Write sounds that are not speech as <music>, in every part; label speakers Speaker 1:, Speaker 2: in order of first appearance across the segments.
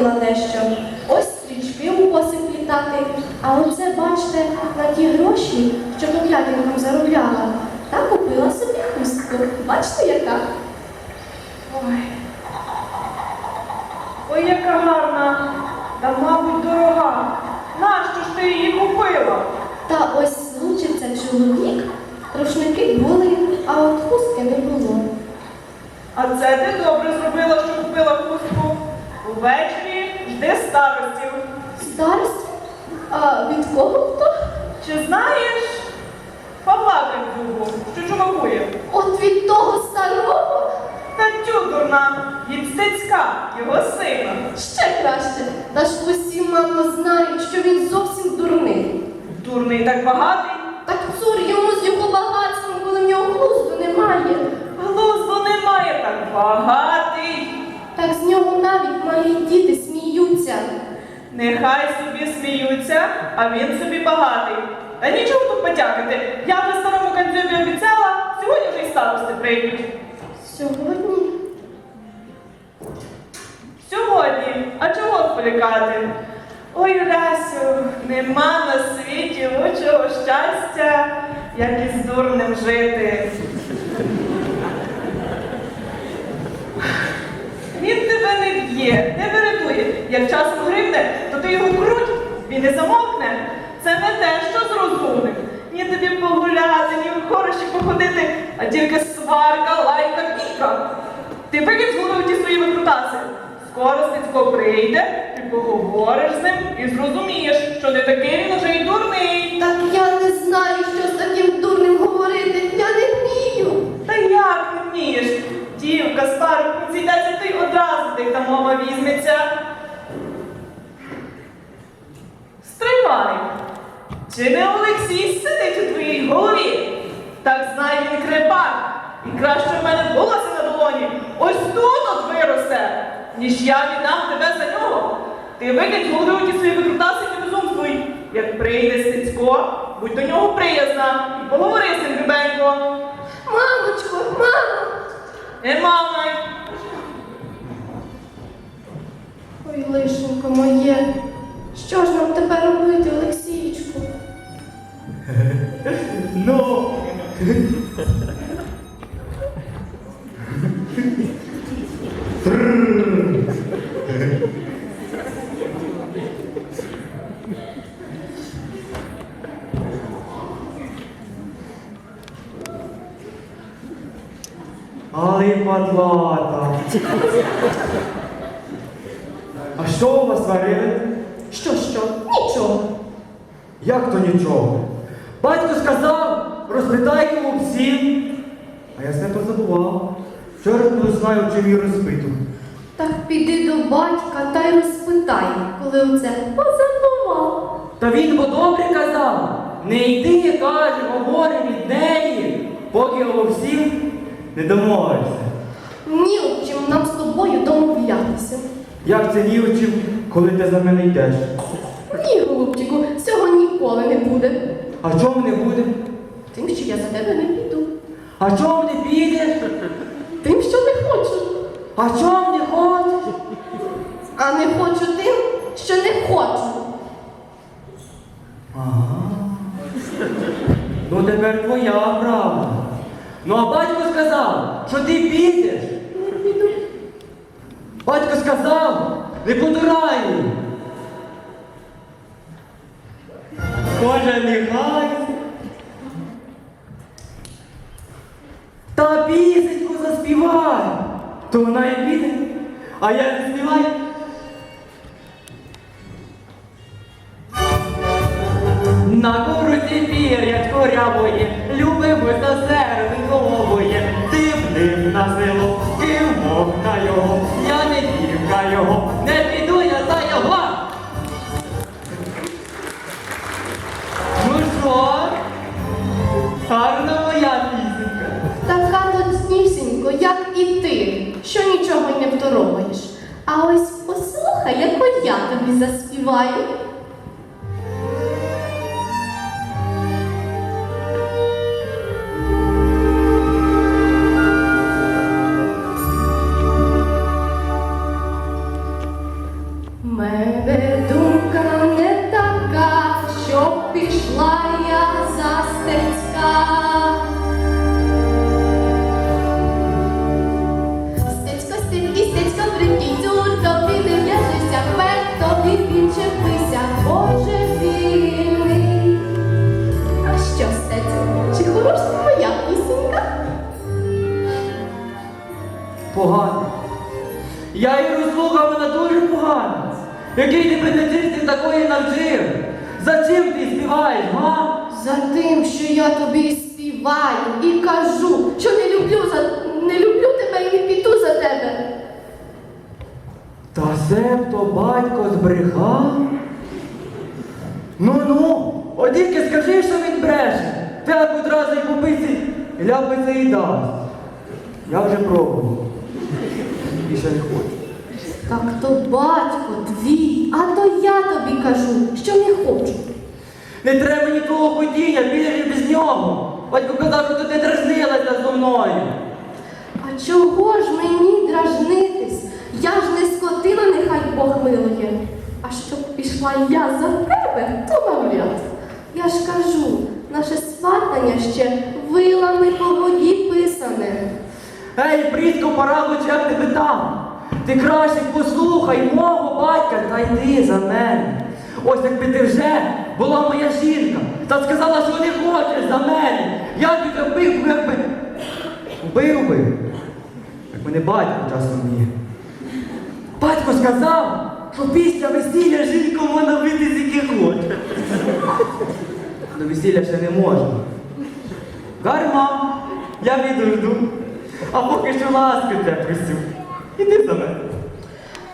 Speaker 1: купила дещо. Ось стрічки у косик літати. А оце, бачите, на ті гроші, що поклятинком заробляла. Та купила собі хустку. Бачите, яка?
Speaker 2: Ой. Ой, яка гарна. Та, мабуть, дорога. Нащо ж ти її купила?
Speaker 1: Та ось злучиться чоловік, рушники були, а от хустки не було.
Speaker 2: А це ти добре зробила, що купила хустку. Увечері жди старостів.
Speaker 1: Старість? А від кого хто?
Speaker 2: Чи знаєш Павла Кандюгу, що чумакує?
Speaker 1: От від того старого?
Speaker 2: Та тю дурна, від Стецька, його сина.
Speaker 1: Ще краще. Та ж усі, мамо, знають, що він зовсім дурний.
Speaker 2: Дурний так багатий.
Speaker 1: Так цур йому з його багатством, коли в нього глузду немає.
Speaker 2: Глузду немає так багатий.
Speaker 1: Так з нього навіть малі діти сміються.
Speaker 2: Нехай собі сміються, а він собі багатий. Та нічого тут потякати. Я вже старому кандзюбі обіцяла, сьогодні вже й старости прийдуть.
Speaker 1: Сьогодні
Speaker 2: Сьогодні, а чого полікати? Ой, Расю, нема на світі лучшого щастя, як із дурним жити. Він тебе не б'є, не вирятує. Як часом гривне, то ти його круть, він не замовкне. Це не те, що з розумним. Ні тобі погуляти, ні в хороші походити, а тільки сварка, лайка, бійка. Ти викинь з голови ті свої викрутаси. Скоро Стецько прийде, ти поговориш з ним і зрозумієш, що не такий він уже й дурний.
Speaker 1: так я не знаю, що з таким дурним говорити. Я не вмію.
Speaker 2: Та як не вмієш? Дівка, стару, зійдеться ти одразу, де та мова візьметься. Стривай! Чи не Олексій сидить у твоїй голові? Так знай він крепак. І краще в мене волосся на долоні. Ось тут от виросте, ніж я віддам тебе за нього. Ти викинь з голови ті свої викрутаси і безумствуй. Як прийде Стецько, будь до нього приязна і поговори з ним любенько.
Speaker 1: Мамочко, мамо.
Speaker 2: Не мама!
Speaker 1: Ой, лишенько моє. Що ж нам тепер робити, Олексійчику?
Speaker 3: Ну. Але й. А що у вас варили?
Speaker 1: Що, що? Нічого.
Speaker 3: Як то нічого? Батько сказав, розпитай його всім. А я все позабував. Вчора не знаю, чим її розпитував.
Speaker 1: Так піди до батька та й розпитай, коли оце позабував.
Speaker 3: Та він бо добре казав. Не йди, каже, говори від неї, поки його всім не домовишся.
Speaker 1: Ні чим нам з тобою домовлятися.
Speaker 3: Як це ні чим, коли ти за мене йдеш?
Speaker 1: Ні, голубчику, цього ніколи не буде.
Speaker 3: А чому не буде?
Speaker 1: Тим, що я за тебе не піду.
Speaker 3: А чому не підеш?
Speaker 1: Тим, що не хочу.
Speaker 3: А чому не хочеш?
Speaker 1: А не хочу тим, що не хочу.
Speaker 3: Ага. Ну тепер твоя правда. Ну а батько сказав, що ти підеш. Батько сказав, не потурай. Боже, нехай. Та пісеньку заспівай. То вона і піде, а я заспіваю. ನಾವು Який тебе дитинстві такої навчив? За чим ти співаєш, га?
Speaker 1: За тим, що я тобі співаю і кажу, що не люблю за не люблю тебе і не піду за тебе.
Speaker 3: Та себто батько збрехав. Ну ну, от тільки скажи, що він бреше. Так одразу й попиці ляпиться і дасть. Я вже пробував. Більше не хочу.
Speaker 1: Так то батько твій, а то я тобі кажу, що не хочу.
Speaker 3: Не треба мені твого ходіння, більше без нього. Батько казав, що ти не дразнилася зо мною.
Speaker 1: А чого ж мені дражнитись? Я ж не скотина, нехай Бог милує. А щоб пішла я за тебе, то навряд. Я ж кажу, наше сватання ще вилами по воді писане.
Speaker 3: Ей, Прітко, Парабоч, як тебе там? Ти краще послухай мого батька та йди за мене. Ось якби ти вже була моя жінка та сказала, що не хочеш за мене. Я б тебе вбив, якби. Вбив би. Як мене батько часом є. Батько сказав, що після весілля жінку можна бити скільки хоче. До весілля ще не можна. Гарма, я відожду. А поки що ласки тебе просю. Іди за мене.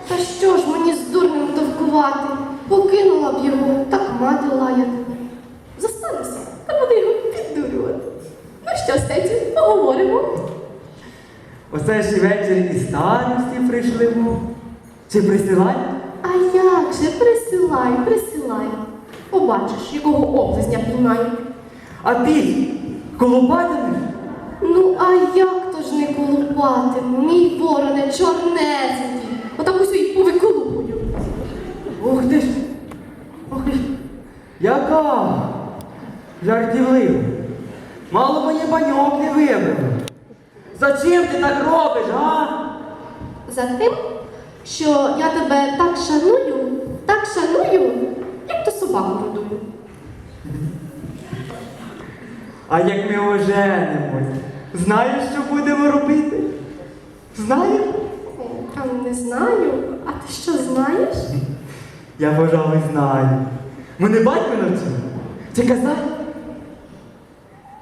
Speaker 1: Та що ж мені з дурним товкувати? Покинула б його, так мати лаятиме. Застануся, та буду його піддурювати. Ну що, стеці, поговоримо.
Speaker 3: Оце ж і вечір і старості прийшли. Чи присилай?
Speaker 1: А як же, присилай, присилай. Побачиш, якого облизня піймаю.
Speaker 3: А ти колупатимеш?
Speaker 1: Ну, а як то ж не колупатиму, мій вороне чорнезенький. Отак усю і повиколупую.
Speaker 3: Ух ти ж! Ух ти ж! Яка? Жартівлива. Мало мені баньок не вибрав. Зачем ти так робиш, а?
Speaker 1: За тим, що я тебе так шаную, так шаную, як то собаку родую.
Speaker 3: А як ми оженимось, знаєш, що будемо робити? Знаєш?
Speaker 1: Не знаю. А ти що знаєш?
Speaker 3: Я, пожалуй, знаю. Мене батько навчив. Чи казав?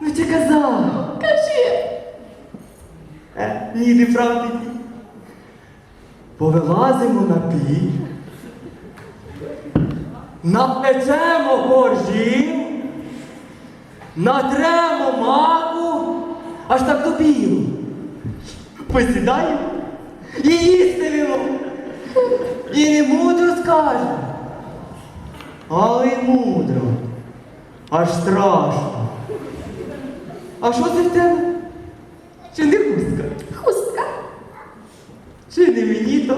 Speaker 3: Ну, чи казав?
Speaker 1: Кажи.
Speaker 3: Е, ні, не правда. ні. Повилазимо на пік, напечемо коржів, натремо маку, аж так до білу. Посідаємо і їстимемо. І не мудро скажемо. Але й мудро. Аж страшно. А що це в тебе? Чи не хустка?
Speaker 1: Хустка.
Speaker 3: Чи не мені то?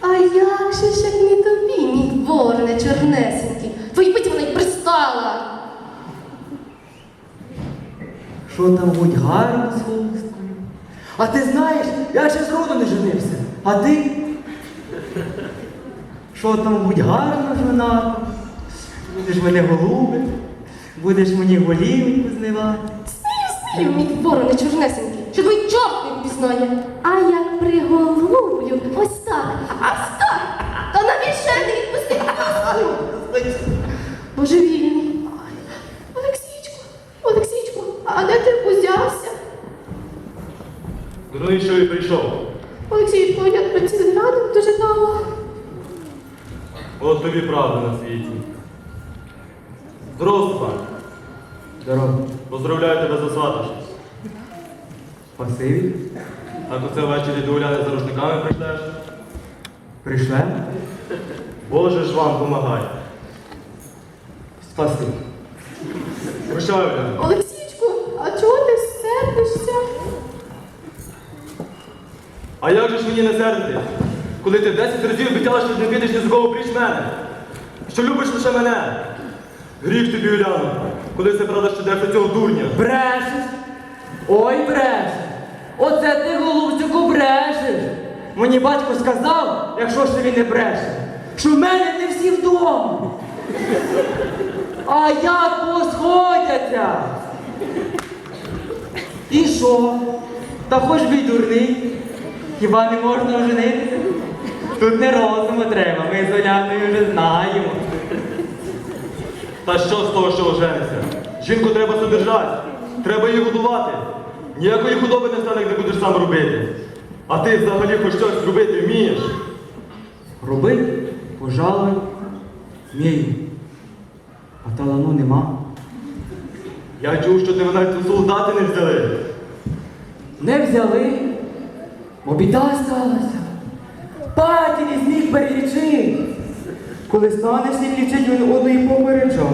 Speaker 1: А як же ж як не тобі, мій вороне чорнесенький? Твої питі вона й пристала.
Speaker 3: Що там будь гарно з хусткою? А ти знаєш, я ще зроду не женився. А ти? Що там будь гарно жонато? Будеш мене голубити, будеш мені голівку зливати.
Speaker 1: Смію, смію, мій вороне чорнесенький, що твій чорт не впізнає. А як приголублю, ось так, ось так, то навіщо я не відпустив хустку? Олексійчку, Олексійчку, а де ти узявся?
Speaker 4: Ну і що і прийшов?
Speaker 1: Олексійчку, я тебе цілим радом дожидала.
Speaker 4: От тобі правда на світі. Здорово, Степан.
Speaker 3: Здорово.
Speaker 4: Поздравляю тебе за сваташ.
Speaker 3: Спасибі.
Speaker 4: А то це ввечері до Уляни за рушниками прийшлеш.
Speaker 3: Прийшлемо?
Speaker 4: Боже ж вам помагай.
Speaker 3: Спасибо.
Speaker 4: Прощай, Уляно.
Speaker 1: Олексійчику, а чого ти сердишся?
Speaker 4: А як же ж мені не сердити? Коли ти 10 разів обіцяла, що не підеш ні за кого пріч мене? Що любиш лише мене? Гріх тобі, Уляно, коли це правда, йдеш до цього дурня.
Speaker 3: Брешеш? Ой, брешеш. Оце ти, голубчику, брешеш. Мені батько сказав, якщо ще він не бреше, що в мене не всі вдома. А як посходяться? І що? Та хоч би й дурний. Хіба не можна оженитися? Тут не розуму треба, ми з Оляною вже знаємо.
Speaker 4: Та що з того, що оженишся? Жінку треба содержати, треба її годувати. Ніякої худоби не стане, як не будеш сам робити. А ти взагалі хоч щось робити вмієш.
Speaker 3: Роби, пожалуй, вмію. А талану нема.
Speaker 4: Я чув, що тебе навіть у солдати не взяли.
Speaker 3: Не взяли, бо біда сталася. Паті не зміг перелічити. Коли стане всіх лічить, він одної попереджав.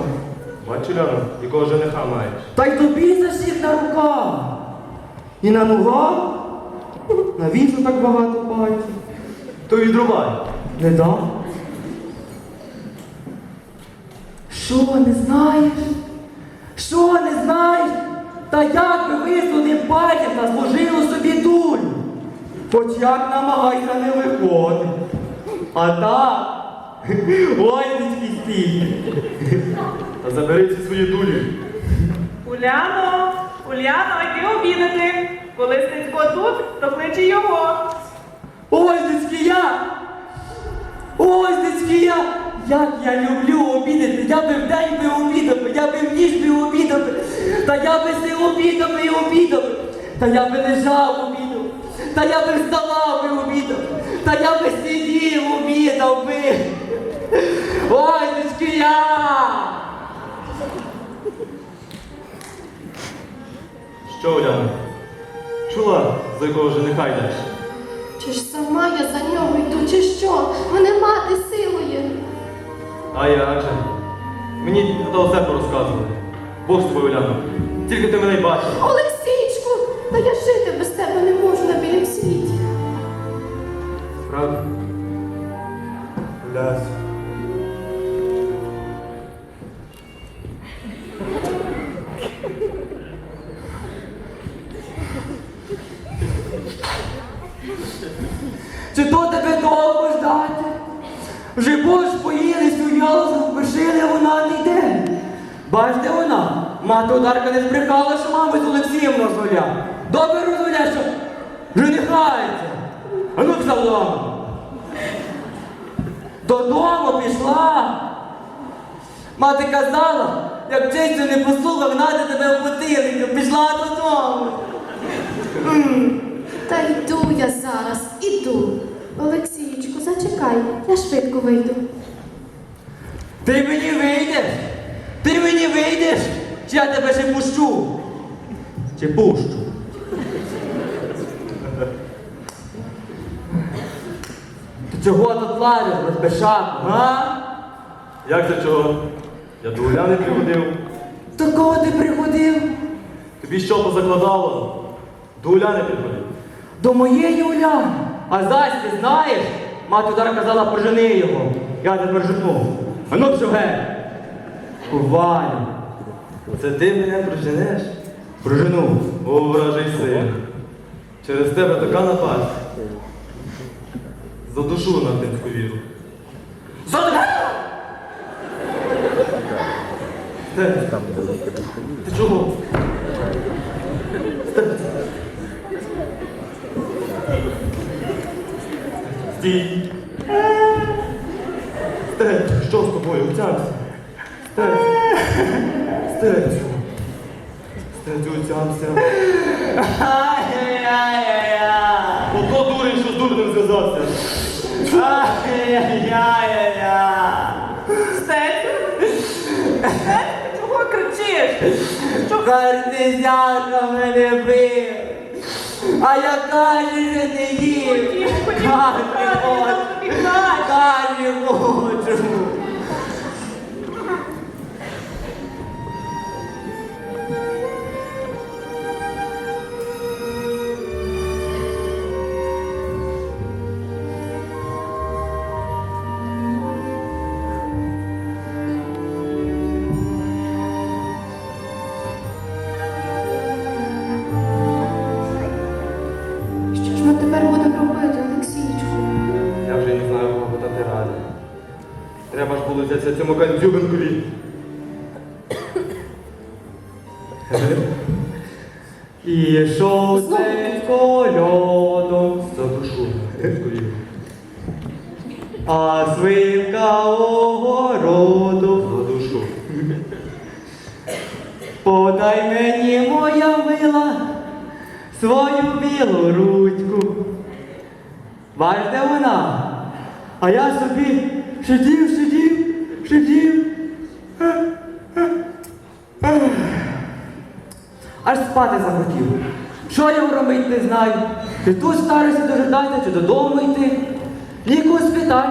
Speaker 4: Бачу, Ляно, якого жениха маєш.
Speaker 3: Та й тобі за всіх на руках. І на ногах. Навіщо так багато паті?
Speaker 4: То відрубай.
Speaker 3: Не дам. Що не знаєш? Що не знаєш? Та як би ви з одним пальцем та служили собі дулю? Хоч як намагайся не виходить. А так. <laughs> Ой, дички стій.
Speaker 4: Та забери ці свої дулі.
Speaker 2: Уляно, Уляно, йди обідати. Коли Стецько тут, то кличе його.
Speaker 3: Ось дички я! Ось дички я! Як я люблю обідати! Я би вдень би обідав, я би в ніч би обідав, та я би си обідав і обідав, та я би лежав обідав, та я би вставав би обідав, та я би сидів обідав би. Ой, дички я!
Speaker 4: Що, Уляно? Чула, за якого жениха йдеш?
Speaker 1: Чи ж сама я за нього йду, чи що? Мене мати силує.
Speaker 4: А як же? Мені та все порозказували. Бог з тобою, Уляно. Тільки ти мене й бачиш.
Speaker 1: Олексійчику, та я жити
Speaker 3: женихається. А ну пішла додому. Пішла. Мати казала, як честь не послухав, гнати тебе в потилицю. Пішла додому.
Speaker 1: Та йду я зараз, іду. Олексійчику, зачекай, я швидко вийду.
Speaker 3: Ти мені вийдеш? Ти мені вийдеш? Чи я тебе ще пущу? Чи пущу? Чого тут лазиш, безпешаку, га?
Speaker 4: Як це чого? Я до Уляни приходив.
Speaker 3: До кого ти приходив?
Speaker 4: Тобі що позакладало? До Уляни приходив.
Speaker 3: До моєї Уляни. А зась ти знаєш? Мати удар казала, прожени його. Я тепер жену. А ну пішов геть. Ваня.
Speaker 4: Це ти мене проженеш?
Speaker 3: Прожену.
Speaker 4: О, вражий син. Через тебе така напасть. За душу на тинську віру. Стець, ти чого? Стій. Стець, що з тобою? Отямся. Стець. Стець. Стець, отямся.
Speaker 3: Ай-яй-яй-яй.
Speaker 4: Дурнем зв'язався.
Speaker 3: Ай-яй-яй-яй.
Speaker 2: Стецько? Стецько, чого кричиш? Що
Speaker 3: Картезяка мене бив. А я вже не їв. Каші.
Speaker 2: Каші
Speaker 3: не хочу.
Speaker 4: Треба ж було взятися цьому кандзюбинкові.
Speaker 3: І йшов цей кольодом
Speaker 4: Задушу.
Speaker 3: а свинка огороду.
Speaker 4: Задушу.
Speaker 3: Подай мені, моя мила, свою білу ручку. Бачите вона? А я собі сидів, сидів. Аж спати захотів. Що я робити не знаю. Чи тут старості дожидати, чи додому йти. Нікого спитати.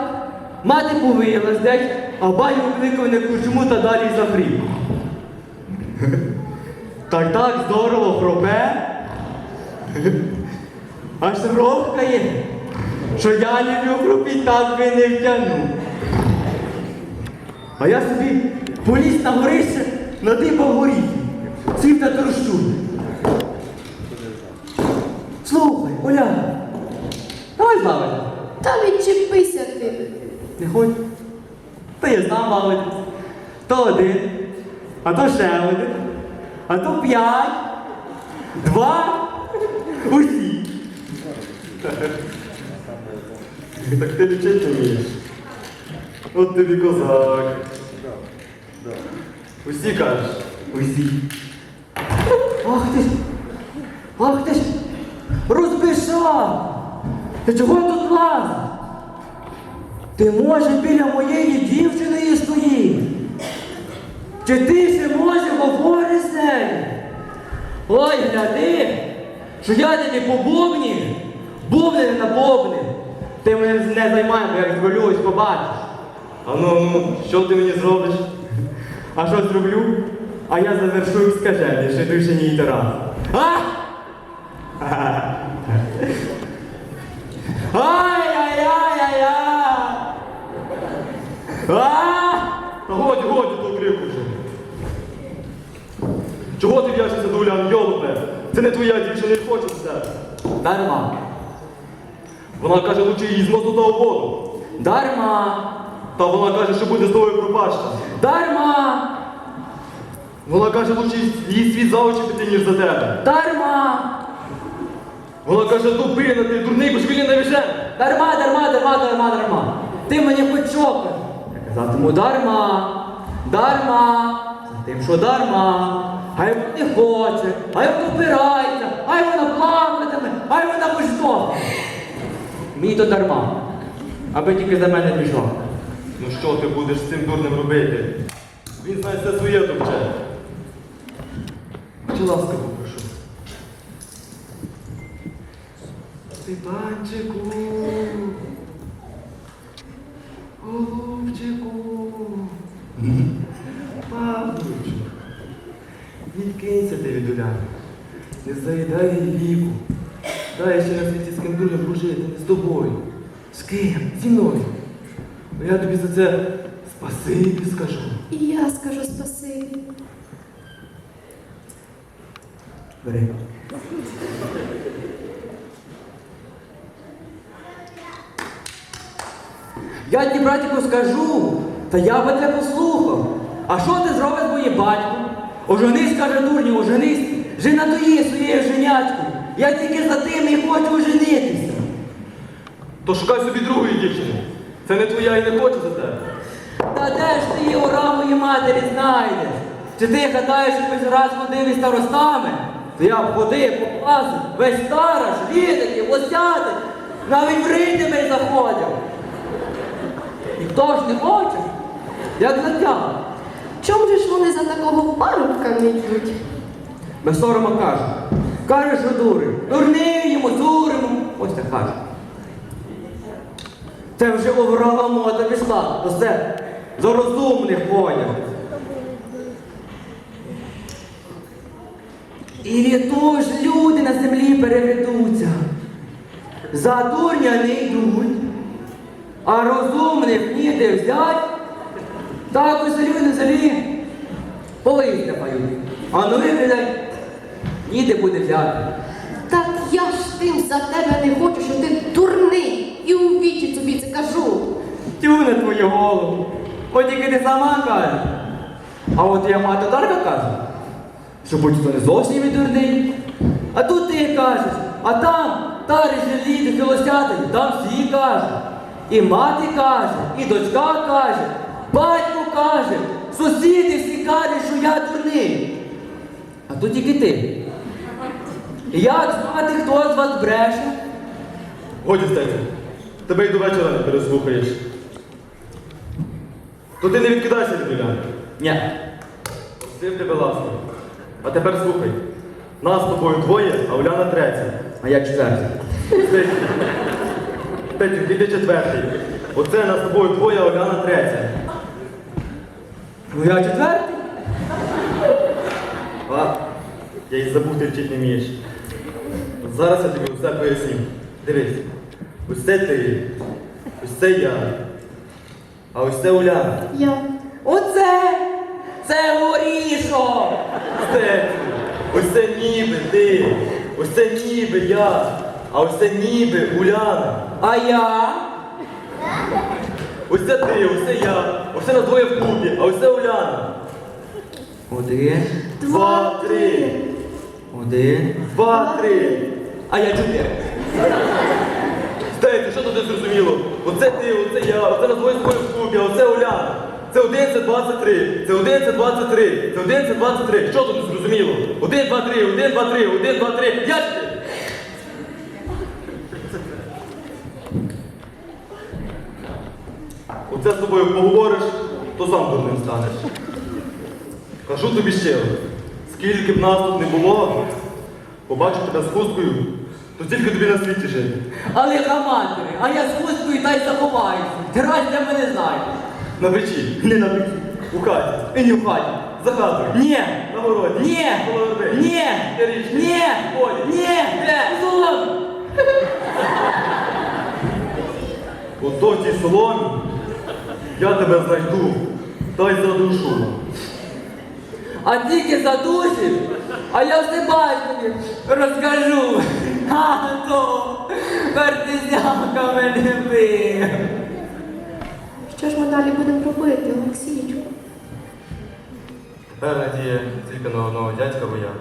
Speaker 3: Мати повиялась десь, а батько кликав не кучму та далі захрів. Так так здорово хропе. Аж рохкає, що я люблю і так би не втягну. А я собі поліз на горище, надибав горіх, сів та трощу. Слухай, Оля, давай з нами.
Speaker 1: Та відчепися ти.
Speaker 3: Не хоч. Та я знав, мабуть. То один, а то ще один, а то п'ять, два, усі. <laughs>
Speaker 4: Так ти лічити вмієш. От тобі козак. Усі кажеш.
Speaker 3: Усі. Ах ти ж! Ах ти ж! Розбишав! Ти чого тут лазиш? Ти може біля моєї дівчини і стоїш? Чи ти ще може говориш з нею? Ой, гляди, що я тобі по бубні, бубни на бубни. Ти мене не займай, бо я звалюсь, побачиш.
Speaker 4: А ну, ну, що ти мені зробиш?
Speaker 3: А що зроблю? А я завершую скажений, ще дуже ні Тарас. А! Ай-яй-яй-яй-яй! А!
Speaker 4: Та годі, годі, то крику вже. Чого ти в'яжешся до Уляни, йолопе? Це не твоя дівчина, не хоче все.
Speaker 3: Дарма.
Speaker 4: Вона каже, лучше її з мосту та у воду.
Speaker 3: Дарма.
Speaker 4: Та вона каже, що буде з тобою пропаща.
Speaker 3: Дарма.
Speaker 4: Вона каже, лучше її світ за очі піти, ніж за тебе.
Speaker 3: Дарма.
Speaker 4: Вона каже, дубина, ти дурний, бо ж не навіже.
Speaker 3: Дарма, дарма, дарма, дарма, дарма. Ти мені хоч чокаєш. Я казатиму дарма, дарма, за тим, що дарма. Хай вона не хоче, хай вона опирається, хай вона плакатиме, хай вона почне. Мені то дарма, аби тільки за мене пішов.
Speaker 4: Ну що ти будеш з цим дурним робити? Він знає все своє товче. Чи ласка попрошу? Степанчику, голубчику, Павлучку, відкинься ти від Уляни. Не заїдай їй віку. Дай ще на світі з ким дуже прожити, не з тобою. З ким? Зі мною. Ну, Я тобі за це спасибі скажу.
Speaker 1: І я скажу спасибі.
Speaker 3: Бери. Я тобі, братику, скажу, та я би тебе послухав. А що ти зробиш моїм батьком? Оженись, каже дурні, оженись. Жена доїє своєю женячкою. Я тільки за тим і хочу оженитися.
Speaker 4: То шукай собі другої дівчини. Це не твоя і не хоче за тебе.
Speaker 3: Та де ж ти її ура моїй матері знайдеш? Чи ти гадаєш, що хоч раз ходив із старостами? То я ходив, покласив, весь стараш, відаки, осятик, навіть в рити не заходив. І хто ж не хоче, як затягне.
Speaker 1: Чому ж вони за такого парубка не йдуть?
Speaker 3: Без сорома кажу. Каже, що дури. Дурний йому, зуримо. Ось так каже. Це вже оврага мода пішла. Оце за розумних поняв. І відтож люди на землі переведуться. За дурня не йдуть, а розумних ніде взять. Так ось люди на землі полистя пають. А нових людей ніде буде взяти.
Speaker 1: Так я ж тим за тебе не хочу, що ти дурний. І у вічі тобі це кажу.
Speaker 3: Тю на твою голову. От тільки ти сама кажеш. А от я мати Дарка каже, що будь-то не зовсім і дурний. А тут ти кажеш, а там тари жилі філостятині, там всі кажуть. І мати каже, і дочка каже, батько каже, сусіди всі кажуть, що я дурний. А тут тільки ти. Як знати, хто з вас бреше?
Speaker 4: Годі стеться. Тебе й до вечора не переслухаєш. То ти не відкидайся від Уляни.
Speaker 3: Ні.
Speaker 4: Сив тебе ласка. А тепер слухай. Нас з тобою двоє, а Уляна третя.
Speaker 3: А я четвертий.
Speaker 4: Стецю, ти четвертий. Оце нас з тобою двоє, а Уляна третя.
Speaker 3: Ну я четвертий.
Speaker 4: А, я й забув, ти вчить не вмієш. Зараз я тобі все поясню. Дивись. Ось це ти, ось це я. А ось це Уляна.
Speaker 1: Я.
Speaker 3: Оце! Це горішок!
Speaker 4: Стецю. Ось це ніби ти. Ось це ніби я. А ось це ніби Уляна.
Speaker 3: А я?
Speaker 4: Ось це ти, ось це я. Ось це нас двоє в клубі, а ось це Уляна.
Speaker 3: Один,
Speaker 4: Два, три.
Speaker 3: один.
Speaker 4: Два, три.
Speaker 3: А я чотири.
Speaker 4: Не зрозуміло? Оце ти, оце я, оце з тобою в клубі, оце Уляна. Це один, це 23. Це один, це 23. Це один, це 23. Що тут зрозуміло? Один, два, три, один, два, три, один, два, три. Я ж ти. Оце з тобою поговориш, то сам дурним станеш. Кажу тобі щиро, скільки б нас тут не було, побачу тебе з хусткою, то тільки тобі на світі жити.
Speaker 3: Але хаматери, а я з хусткою та й заховаюся. Тирась для мене знайде.
Speaker 4: На печі, не на печі. У хаті.
Speaker 3: І не в хаті.
Speaker 4: За хатою.
Speaker 3: Ні!
Speaker 4: На городі.
Speaker 3: Ні!
Speaker 4: Коло верби.
Speaker 3: Ні!
Speaker 4: Річки.
Speaker 3: Ні!
Speaker 4: В полі.
Speaker 3: Ні!
Speaker 4: Де? <laughs> Ото в тій соломі я тебе знайду, та й задушу.
Speaker 3: А тільки задушиш, а я все батькові розкажу. А то партизянка мене бив.
Speaker 1: Що ж ми далі будемо робити, Олексійчику?
Speaker 4: Тепер надія тільки на одного дядька воя.